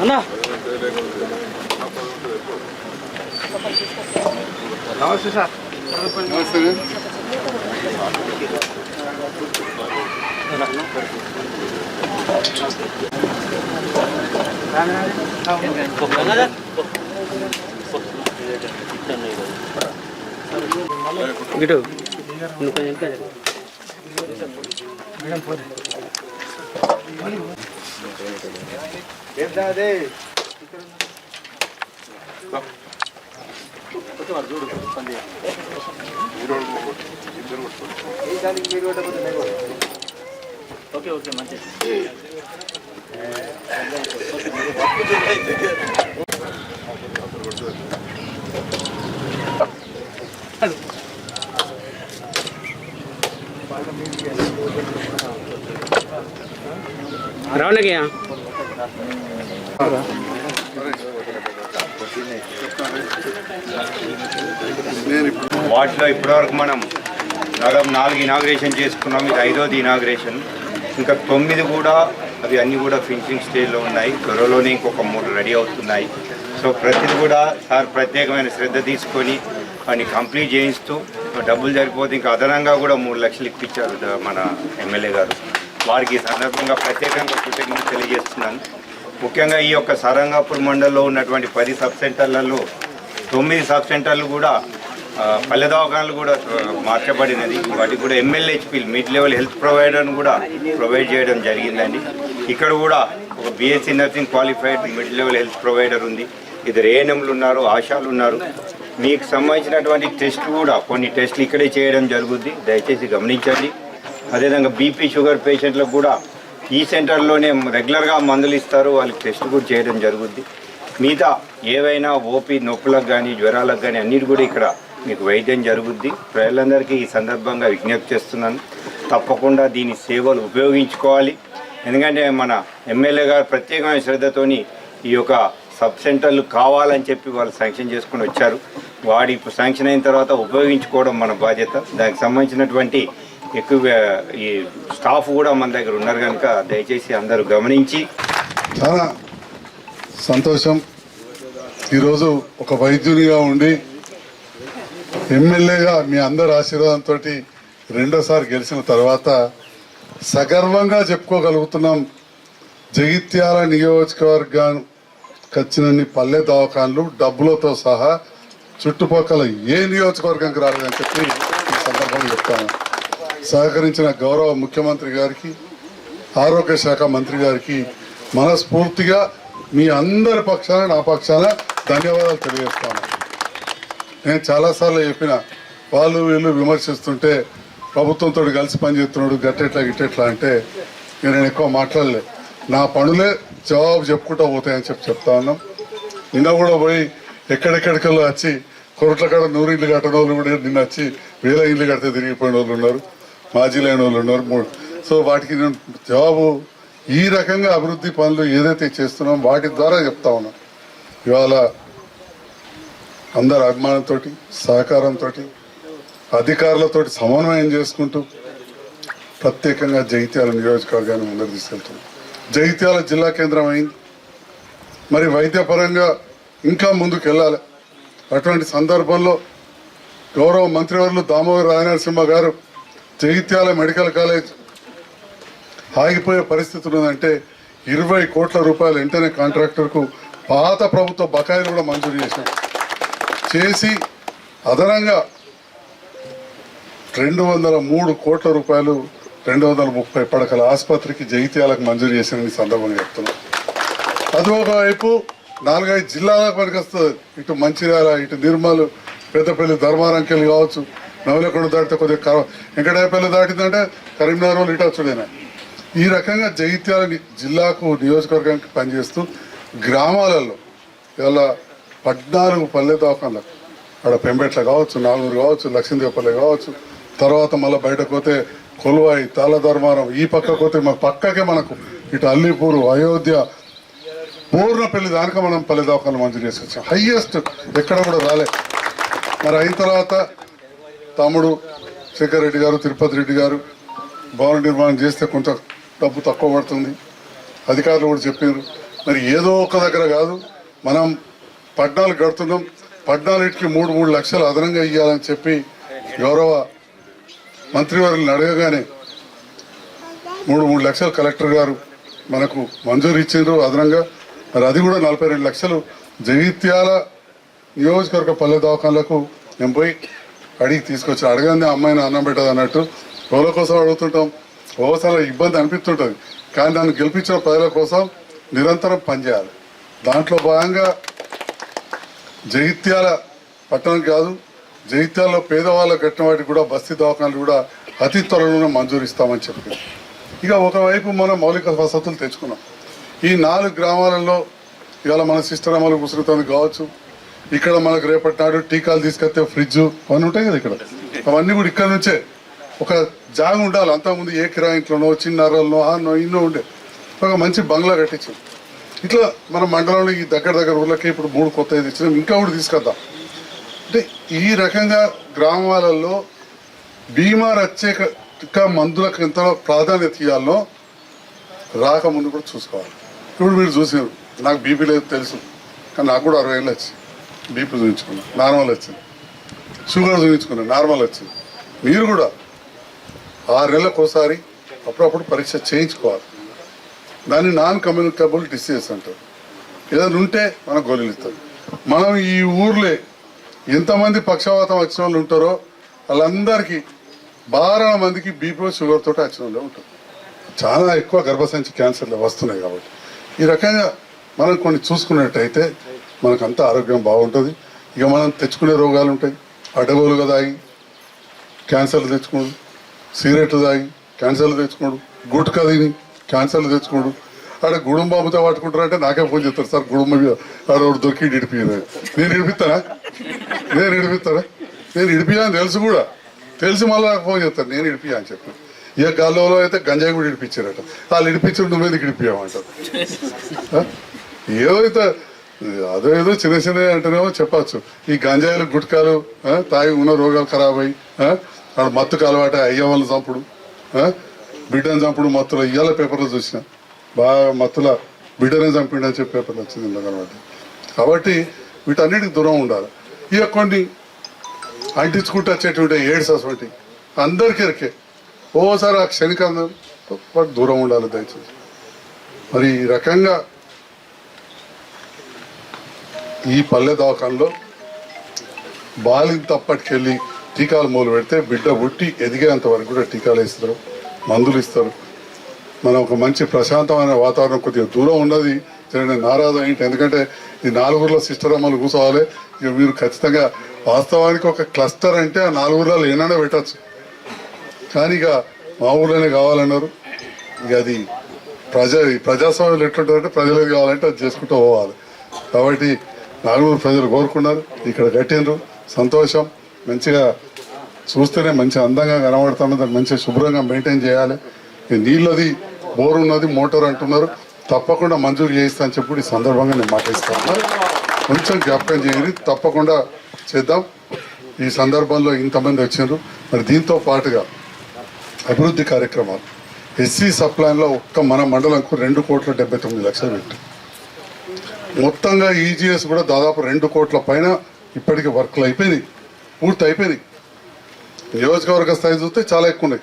అన్నా నమస్తే సార్. నమస్తే ఇటు నువ్వు కొంచెం ఇంకా జరుగు. రావణకయ్యా నేను వాటిలో ఇప్పటివరకు మనం దాదాపు నాలుగు ఇనాగ్రేషన్ చేసుకున్నాం. ఇది ఐదోది ఇనాగ్రేషన్. ఇంకా తొమ్మిది కూడా అవి అన్నీ కూడా ఫినిషింగ్ స్టేజ్లో ఉన్నాయి. త్వరలోనే ఇంకొక మూడు రెడీ అవుతున్నాయి. సో ప్రతిది కూడా సార్ ప్రత్యేకమైన శ్రద్ధ తీసుకొని వాడిని కంప్లీట్ చేయిస్తూ డబ్బులు సరిపోతే ఇంకా అదనంగా కూడా మూడు లక్షలు ఇప్పించారు మన ఎమ్మెల్యే గారు. వారికి సందర్భంగా ప్రత్యేకంగా కృతజ్ఞత తెలియజేస్తున్నాను. ముఖ్యంగా ఈ యొక్క సరంగాపూర్ మండలంలో ఉన్నటువంటి పది సబ్ సెంటర్లలో తొమ్మిది సబ్ సెంటర్లు కూడా పల్లె దవాఖానాలు కూడా మార్చబడినది. వాటికి కూడా ఎమ్మెల్యేహెచ్పి మిడ్ లెవెల్ హెల్త్ ప్రొవైడర్ను కూడా ప్రొవైడ్ చేయడం జరిగిందండి. ఇక్కడ కూడా ఒక BSc nursing qualified mid level health provider ఉంది. ఇద్దరు ఏఎన్ఎంలు ఉన్నారు ఆశాలు ఉన్నారు. మీకు సంబంధించినటువంటి టెస్ట్ కూడా కొన్ని టెస్ట్లు ఇక్కడే చేయడం జరుగుద్ది. దయచేసి గమనించండి. అదేవిధంగా బీపీ షుగర్ పేషెంట్లకు కూడా ఈ సెంటర్లోనే రెగ్యులర్గా మందులు ఇస్తారు. వాళ్ళకి టెస్ట్ కూడా చేయడం జరుగుద్ది. మిగతా ఏవైనా ఓపీ నొప్పులకు కానీ జ్వరాలకు కానీ అన్నిటి కూడా ఇక్కడ మీకు వైద్యం జరుగుద్ది. ప్రజలందరికీ ఈ సందర్భంగా విజ్ఞప్తి చేస్తున్నాను. తప్పకుండా దీని సేవలు ఉపయోగించుకోవాలి. ఎందుకంటే మన ఎమ్మెల్యే గారు ప్రత్యేకమైన శ్రద్ధతోని ఈ యొక్క సబ్ సెంటర్లు కావాలని చెప్పి వాళ్ళు శాంక్షన్ చేసుకుని వచ్చారు. వాడి ఇప్పుడు శాంక్షన్ అయిన తర్వాత ఉపయోగించుకోవడం మన బాధ్యత. దానికి సంబంధించినటువంటి ఎక్కువ ఈ స్టాఫ్ కూడా మన దగ్గర ఉన్నారు కనుక దయచేసి అందరూ గమనించి. చాలా సంతోషం. ఈరోజు ఒక వైద్యునిగా ఉండి ఎమ్మెల్యేగా మీ అందరి ఆశీర్వాదంతో రెండోసారి గెలిచిన తర్వాత సగర్వంగా చెప్పుకోగలుగుతున్నాం. జగిత్యాల నియోజకవర్గానికి వచ్చినన్ని పల్లె దవాఖాన్లు డబ్బులతో సహా చుట్టుపక్కల ఏ నియోజకవర్గానికి రాలేదని చెప్పి ఈ సందర్భంగా చెప్తాను. సహకరించిన గౌరవ ముఖ్యమంత్రి గారికి ఆరోగ్య శాఖ మంత్రి గారికి మనస్ఫూర్తిగా మీ అందరి పక్షాన నా పక్షాన ధన్యవాదాలు తెలియజేస్తాను. నేను చాలాసార్లు చెప్పిన వాళ్ళు వీళ్ళు విమర్శిస్తుంటే ప్రభుత్వంతో కలిసి పనిచేస్తున్నాడు గట్టెట్లా గిట్టెట్లా అంటే నేను ఎక్కువ మాట్లాడలే. నా పనులే జవాబు చెప్పుకుంటూ పోతాయని చెప్పి చెప్తా ఉన్నాం. నిన్న కూడా పోయి ఎక్కడెక్కడికల్లో వచ్చి కొరట్ల కాడ నూరు ఇల్లు కట్టని వాళ్ళు కూడా నిన్న వచ్చి వేల ఇల్లు కడితే తిరిగిపోయిన వాళ్ళు ఉన్నారు మాజీ లేని వాళ్ళు ఉన్నారు. సో వాటికి నేను జవాబు ఈ రకంగా అభివృద్ధి పనులు ఏదైతే చేస్తున్నాం వాటి ద్వారా చెప్తా ఉన్నాం. ఇవాళ అందరి అభిమానంతో సహకారంతో అధికారులతో సమన్వయం చేసుకుంటూ ప్రత్యేకంగా జైత్యాల నియోజకవర్గాన్ని ముందరు తీసుకెళ్తున్నాం. జైత్యాల జిల్లా కేంద్రం అయింది. మరి వైద్యపరంగా ఇంకా ముందుకు వెళ్ళాలి. అటువంటి సందర్భంలో గౌరవ మంత్రివర్యులు దామోదర రాజనరసింహ గారు జగిత్యాల మెడికల్ కాలేజ్ ఆగిపోయే పరిస్థితి ఉన్నదంటే ఇరవై కోట్ల రూపాయలు వెంటనే కాంట్రాక్టర్కు పాత ప్రభుత్వ బకాయిలు కూడా మంజూరు చేశారు చేసి అదనంగా రెండు వందల మూడు కోట్ల రూపాయలు రెండు వందల ముప్పై పడకల ఆసుపత్రికి జగిత్యాలకు మంజూరు చేసిన ఈ సందర్భంగా చెప్తున్నాం. అది ఒకవైపు నాలుగైదు జిల్లాలకు పనికొస్తుంది. ఇటు మంచిర్యాల ఇటు నిర్మల్ పెద్దపల్లి ధర్మారంకెళ్ళి కావచ్చు. నవలకొండ దాటితే కొద్దిగా కర వెంకటాయపల్లి దాటిందంటే కరీంనగర్ వాళ్ళు ఇటు వచ్చుడేనా ఈ రకంగా జగిత్యాల జిల్లాకు నియోజకవర్గానికి పనిచేస్తూ గ్రామాలలో ఇవాళ పద్నాలుగు పల్లె దవాఖాన్లకు అక్కడ పెంబెట్ల కావచ్చు నాలుగు కావచ్చు లక్ష్మీదేవపల్లి కావచ్చు తర్వాత మళ్ళీ బయటకు పోతే కొలువాయి తాళధర్మారం ఈ పక్కకు పోతే మా పక్కకే మనకు ఇటు అల్లీపూరు అయోధ్య పూర్ణపల్లి దానిక మనం పల్లె దవాఖాన మంజూరు చేసుకొచ్చాం హైయెస్ట్ ఎక్కడ కూడా రాలే. మరి అయిన తర్వాత తమ్ముడు శేఖర్ రెడ్డి గారు తిరుపతి రెడ్డి గారు భవన నిర్మాణం చేస్తే కొంత డబ్బు తక్కువ పడుతుంది. అధికారులు కూడా చెప్పారు మరి ఏదో ఒక దగ్గర కాదు మనం పద్నాలుగు కడుతున్నాం. పద్నాలుగుకి మూడు మూడు లక్షలు అదనంగా ఇవ్వాలని చెప్పి గౌరవ మంత్రివర్యులను అడగగానే మూడు మూడు లక్షలు కలెక్టర్ గారు మనకు మంజూరు ఇచ్చిండ్రు అదనంగా. మరి అది కూడా నలభై రెండు లక్షలు. జగిత్యాల నియోజకవర్గ పల్లె దవాఖానలకు నేను పోయి అడిగి తీసుకొచ్చి అడగంది అమ్మాయిని అన్నం పెట్టదు అన్నట్టు. రోజుల కోసం అడుగుతుంటాం. ఓసారి ఇబ్బంది అనిపిస్తుంటుంది. కానీ దాన్ని గెలిపించిన ప్రజల కోసం నిరంతరం పనిచేయాలి. దాంట్లో భాగంగా జగిత్యాల పట్టణం కాదు జగిత్యాలలో పేదవాళ్ళకు కట్టిన వాటికి కూడా బస్తీ దవాఖానలు కూడా అతి త్వరలోనే మంజూరు ఇస్తామని చెప్పి. ఇక ఒకవైపు మనం మౌలిక వసతులు తెచ్చుకున్నాం. ఈ నాలుగు గ్రామాలలో ఇవాళ మన సిస్టర్ అమలు ముసురుతుంది కావచ్చు. ఇక్కడ మనకు రేపటి నాడు టీకాలు తీసుకొస్తే ఫ్రిడ్జ్ అవన్నీ ఉంటాయి కదా ఇక్కడ? అవన్నీ కూడా ఇక్కడ నుంచే ఒక జాగ ఉండాలి. అంతకుముందు ఏ కిరా ఇంట్లోనో చిన్న అరల్లో ఆనో ఇన్నో ఉండే. ఒక మంచి బంగ్లా కట్టించాం. ఇట్లా మన మండలంలో ఈ దగ్గర దగ్గర ఊళ్ళకి ఇప్పుడు మూడు కొత్త తెచ్చినాం. ఇంకా కూడా తీసుకొద్దాం. అంటే ఈ రకంగా గ్రామాలలో బీమా రక్షక మందులకు ఎంత ప్రాధాన్యత ఇవ్వాలో రాకముందు కూడా చూసుకోవాలి. ఇప్పుడు మీరు చూసారు నాకు బీపీ లేదు తెలుసు కానీ నాకు కూడా అరవై ఏళ్ళు వచ్చింది. బీపీ చూపించుకున్నా నార్మల్ వచ్చింది. షుగర్ చూపించుకున్నా నార్మల్ వచ్చింది. మీరు కూడా ఆరు నెలలకు ఒకసారి అప్పుడప్పుడు పరీక్ష చేయించుకోవాలి. దాన్ని నాన్ కమ్యూనికబుల్ డిసీజ్ అంటారు. ఏదైనా ఉంటే మనకు గోళీలు ఇస్తారు. మనం ఈ ఊర్లే ఎంతమంది పక్షవాతం వచ్చిన వాళ్ళు ఉంటారో వాళ్ళందరికీ బాగా మందికి బీపీ షుగర్ తోటి వచ్చిన వాళ్ళు ఉంటారు. చాలా ఎక్కువ గర్భసంచి క్యాన్సర్లు వస్తున్నాయి కాబట్టి. ఈ రకంగా మనం కొన్ని చూసుకున్నట్టయితే మనకు అంతా ఆరోగ్యం బాగుంటుంది. ఇక మనం తెచ్చుకునే రోగాలు ఉంటాయి. అడగోలుగా తాగి క్యాన్సర్లు తెచ్చుకోడు. సిగరెట్లు తాగి క్యాన్సర్లు తెచ్చుకోడు. గుట్కా తిని క్యాన్సర్లు తెచ్చుకోడు. ఆడ గుడుంబాబుతో పట్టుకుంటారంటే నాకే ఫోన్ చేస్తారు. సార్ గుడుంబ మీద ఆడ దొరికి ఇడిపియను నేను ఇడిపిస్తానా నేను ఇడిపిస్తానా నేను ఇడిపియా అని తెలుసు కూడా. తెలిసి మళ్ళీ నాకు ఫోన్ చేస్తాను నేను ఇడిపియా అని చెప్పి. ఇక గాల్లో అయితే గంజాయి కూడా ఇడిపించారట వాళ్ళు ఇడిపించి నువ్వు ఎందుకు ఇడిపియామంటారు ఏదైతే ఏదో అయితే అదో ఏదో చిన్న చిన్న అంటేనేమో చెప్పచ్చు. ఈ గంజాయిలు గుట్కాలు తాగి ఉన్న రోగాలు ఖరాబ్ అయ్యి ఆ, మత్తుకు అలవాటు అయ్య వాళ్ళని చంపుడు. బిడ్డను చంపుడు మత్తులో ఇవాళ పేపర్లో చూసిన. బాగా మత్తులో బిడ్డనే చంపిండని చెప్పి పేపర్లో వచ్చింది అనమాట. కాబట్టి వీటన్నిటికి దూరం ఉండాలి. ఇక కొన్ని అంటించుకుంటూ వచ్చేటువంటి ఏడ్స్ అటువంటి అందరికీ ఎరికే ఓసారి ఆ క్షణికంగా వాటి దూరం ఉండాలి దయచేసి. మరి ఈ రకంగా ఈ పల్లె దవాఖానలో బాలింత తప్పటికెళ్ళి టీకాలు మొదలు పెడితే బిడ్డ పుట్టి ఎదిగేంత వరకు కూడా టీకాలు ఇస్తారు మందులు ఇస్తారు. మనం ఒక మంచి ప్రశాంతమైన వాతావరణం కొద్దిగా దూరం ఉన్నది. సరే నారాజు ఏంటి ఎందుకంటే ఈ నాలుగురులో సిస్టర్ అమ్మలు కూర్చోవాలి. ఇక మీరు ఖచ్చితంగా వాస్తవానికి ఒక క్లస్టర్ అంటే ఆ నాలుగురులో ఏమైనా పెట్టచ్చు. కానీ ఇక మా ఊళ్ళోనే కావాలన్నారు. ఇక అది ప్రజా ఈ ప్రజాస్వామ్యం ఎట్లుంటుందంటే ప్రజలకు కావాలంటే అది చేసుకుంటూ పోవాలి. కాబట్టి నాలుగు ప్రజలు కోరుకున్నారు. ఇక్కడ కట్టినరు సంతోషం. మంచిగా చూస్తేనే మంచి అందంగా కనబడుతున్నది. దాన్ని మంచిగా శుభ్రంగా మెయింటైన్ చేయాలి. ఈ నీళ్ళది బోర్ ఉన్నది మోటార్ అంటున్నారు. తప్పకుండా మంజూరు చేయిస్తా అని చెప్పి ఈ సందర్భంగా నేను మాట్లాడుతాను కొంచెం జ్ఞాపకం చేయండి తప్పకుండా చేద్దాం. ఈ సందర్భంలో ఇంతమంది వచ్చినారు. మరి దీంతో పాటుగా అభివృద్ధి కార్యక్రమాలు. ఎస్సీ సప్లైన్లో ఒక్క మన మండలంకు రెండు కోట్ల డెబ్బై తొమ్మిది లక్షలు పెట్టి మొత్తంగా ఈజీఎస్ కూడా దాదాపు రెండు కోట్ల పైన ఇప్పటికి వర్క్లు అయిపోయినాయి పూర్తి అయిపోయినాయి. నియోజకవర్గ స్థాయి చూస్తే చాలా ఎక్కువ ఉన్నాయి.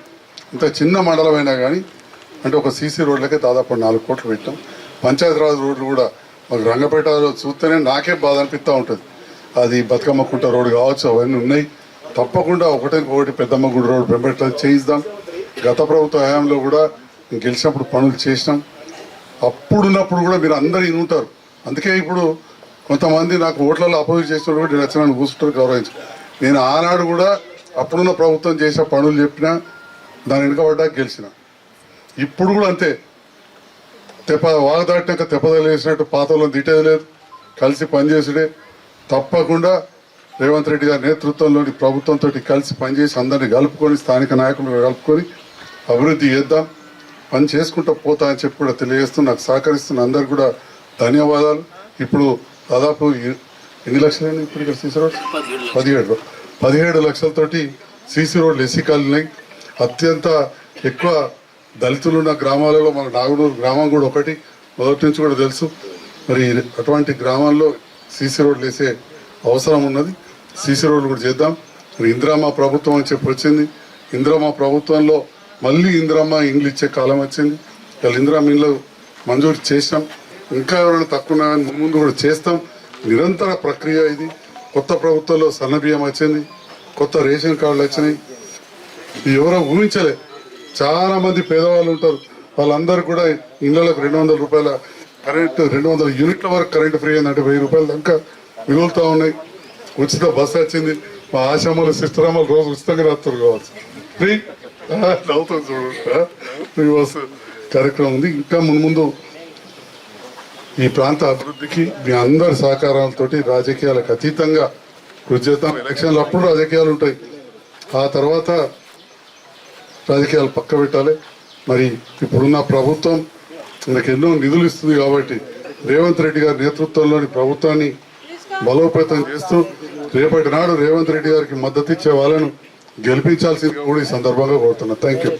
ఇంత చిన్న మండలం అయినా కానీ అంటే ఒక సీసీ రోడ్లకే దాదాపు నాలుగు కోట్లు పెట్టాం. పంచాయతీరాజ్ రోడ్లు కూడా మాకు రంగపేటలో చూస్తేనే నాకే బాధ అనిపిస్తూ ఉంటుంది. అది బతుకమ్మ కుంట కావచ్చు అవన్నీ ఉన్నాయి. తప్పకుండా ఒకటే ఒకటి పెద్దమ్మ గుడి రోడ్డు పెంపట్ల చేయిద్దాం. గత ప్రభుత్వ హయాంలో కూడా గెలిచినప్పుడు పనులు చేసినాం. అప్పుడున్నప్పుడు కూడా మీరు అందరూ ఉంటారు. అందుకే ఇప్పుడు కొంతమంది నాకు ఓట్లలో అపోజిట్ చేసినప్పుడు కూడా నేను వచ్చిన కూర్చుంటారు గౌరవించు. నేను ఆనాడు కూడా అప్పుడున్న ప్రభుత్వం చేసే పనులు చెప్పినా దాని వెనుకబడ్డా గెలిచిన. ఇప్పుడు కూడా అంతే. తెప్ప వాగదాటినాక తెప్పదలేసినట్టు పాతలో తిట్టేది లేదు. కలిసి పనిచేసుడే. తప్పకుండా రేవంత్ రెడ్డి గారి నేతృత్వంలోని ప్రభుత్వంతో కలిసి పనిచేసి అందరినీ కలుపుకొని స్థానిక నాయకులను కలుపుకొని అభివృద్ధి చేద్దాం. పని చేసుకుంటూ పోతా అని చెప్పి కూడా తెలియజేస్తూ నాకు సహకరిస్తున్న అందరు కూడా ధన్యవాదాలు. ఇప్పుడు దాదాపు ఎన్ని లక్షలు ఇప్పుడు ఇక్కడ సీసీ రోడ్ పదిహేడు పదిహేడు. లక్షలతోటి సీసీ రోడ్లు ఎస్సీ ఉన్నాయి అత్యంత ఎక్కువ దళితులు ఉన్న గ్రామాలలో మన నాగునూరు గ్రామం కూడా ఒకటి మొదటి నుంచి కూడా తెలుసు. మరి అటువంటి గ్రామాల్లో సీసీ రోడ్లు వేసే అవసరం ఉన్నది. సీసీ రోడ్లు కూడా చేద్దాం. మరి ఇందిరామ ప్రభుత్వం అని చెప్పి వచ్చింది. ఇందిరామ ప్రభుత్వంలో మళ్ళీ ఇందిరామ ఇండ్లు ఇచ్చే కాలం వచ్చింది. వాళ్ళు ఇందిరామ ఇండ్లు మంజూరు చేసినాం. ఇంకా ఎవరైనా తక్కువ ఉన్నా ముందు కూడా చేస్తాం. నిరంతర ప్రక్రియ ఇది. కొత్త ప్రభుత్వంలో సన్న బియ్యం వచ్చింది. కొత్త రేషన్ కార్డులు వచ్చినాయి. ఎవరో ఊహించలే. చాలా మంది పేదవాళ్ళు ఉంటారు. వాళ్ళందరూ కూడా ఇళ్ళకి రెండు వందల రూపాయల కరెంట్ రెండు వందల యూనిట్ల వరకు కరెంట్ ఫ్రీ అయిందంటే వెయ్యి రూపాయల దాకా మిగులుతూ ఉన్నాయి. ఉచిత బస్సు వచ్చింది. మా ఆశ్రమాలు సిస్టరామాలు రోజు ఉచితంగా రాస్తారు కావచ్చు. ఫ్రీ? అవుతుంది చూడు. ఫ్రీ బస్సు కార్యక్రమం ఉంది. ఇంకా ముందు ముందు ఈ ప్రాంత అభివృద్ధికి మీ అందరి సహకారాలతోటి రాజకీయాలకు అతీతంగా కృషి చేద్దాం. ఎలక్షన్లు అప్పుడు రాజకీయాలు ఉంటాయి. ఆ తర్వాత రాజకీయాలు పక్క పెట్టాలి. మరి ఇప్పుడున్న ప్రభుత్వం మనకు ఎన్నో నిధులు ఇస్తుంది కాబట్టి రేవంత్ రెడ్డి గారి నేతృత్వంలోని ప్రభుత్వాన్ని బలోపేతం చేస్తూ రేపటి నాడు రేవంత్ రెడ్డి గారికి మద్దతు ఇచ్చే వాళ్ళను గెలిపించాల్సిందిగా కూడా ఈ సందర్భంగా కోరుతున్నా. Thank you